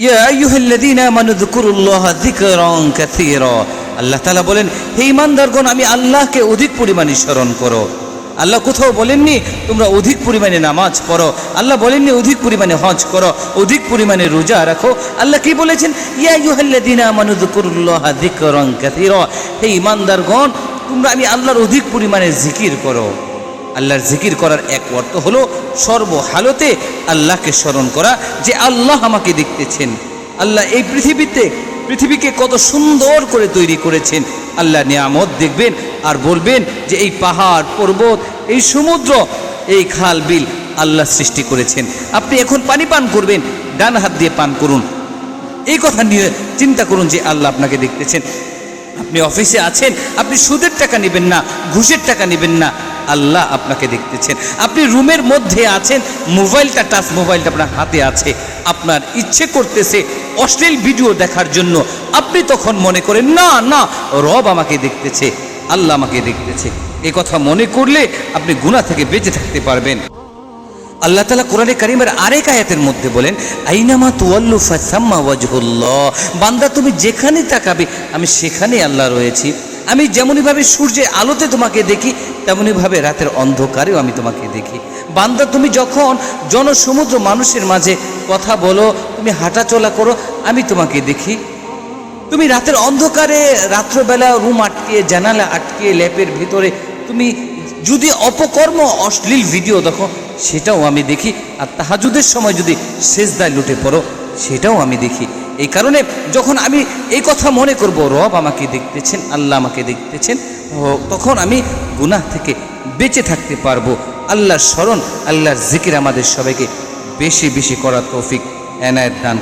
ইয়া আইয়ুহাল্লাযীনা আমানু যকুরুল্লাহা যিকরান কাসীরা। আল্লাহ তাআলা বলেন, হে ঈমানদারগণ, আমি আল্লাহকে অধিক পরিমাণে স্মরণ করো। আল্লাহ কোথাও বলেননি, তোমরা অধিক পরিমাণে নামাজ পড়ো। আল্লাহ বলেননি, অধিক পরিমাণে হজ করো, অধিক পরিমাণে রোজা রাখো। আল্লাহ কি বলেছেন? ইয়া আইয়ুহাল্লাযীনা আমানু যকুরুল্লাহা যিকরান কাসীরা। হে ঈমানদারগণ, তোমরা, আমি আল্লাহর অধিক পরিমাণে জিকির করো। আল্লাহর জিকির করার এক অর্থ হলো সর্বহালতে আল্লাহকে স্মরণ করা যে আল্লাহ আমাকে দেখতেছেন। আল্লাহ এই পৃথিবীতে, পৃথিবীকে কত সুন্দর করে তৈরি করেছেন। আল্লাহ নিয়ামত দেখবেন আর বলবেন যে এই পাহাড়, পর্বত, এই সমুদ্র, এই খাল বিল আল্লাহ সৃষ্টি করেছেন। আপনি এখন পানি পান করবেন, ডান হাত দিয়ে পান করুন। এই কথা নিয়ে চিন্তা করুন যে আল্লাহ আপনাকে দেখতেছেন। আপনি অফিসে আছেন, আপনি সুদের টাকা নেবেন না, ঘুষের টাকা নেবেন না। আল্লাহ আপনাকে দেখতেছেন। আপনি রুমের মধ্যে আছেন, মোবাইলটা টাচ, মোবাইলটা আপনার হাতে আছে। আপনার ইচ্ছে করতেছে অশ্লীল ভিডিও দেখার জন্য। আপনি তখন মনে করেন, না না, রব আমাকে দেখতেছে, আল্লাহ আমাকে দেখতেছে। এ কথা মনে করলে আপনি গুণা থেকে বেঁচে থাকতে পারবেন। আল্লাহ তালা কোরআনে কারিমের আরেক আয়াতের মধ্যে বলেন, আইনামা তুয়াল্লু ফাসাম্মা ওয়াজহুল্লাহ। বান্দা, তুমি যেখানে তাকাবে, আমি সেখানে আল্লাহ রয়েছি। আমি যেমনইভাবে সূর্যের আলোতে তোমাকে দেখি, তেমনইভাবে রাতের অন্ধকারেও আমি তোমাকে দেখি। বান্দা, তুমি যখন জনসমুদ্র মানুষের মাঝে কথা বলো, তুমি হাঁটাচলা করো, আমি তোমাকে দেখি। তুমি রাতের অন্ধকারে রাত্রবেলা রুম আটকিয়ে জানালা আটকিয়ে ল্যাপের ভিতরে, তুমি যদি অপকর্ম, অশ্লীল ভিডিও দেখো, সেটাও আমি দেখি। আর তাহাজুদের সময় যদি শেষদায় লুটে পড়ো, সেটাও আমি দেখি। এই কারণে যখন আমি এই কথা মনে করব, রব আমাকে দেখতেছেন, আল্লাহ আমাকে দেখতেছেন তখন আমি গুনাহ থেকে বেঁচে থাকতে পারব। আল্লাহর স্মরণ, আল্লাহর জিকির আমাদের সবাইকে বেশি বেশি করার তৌফিক এনায়েত দান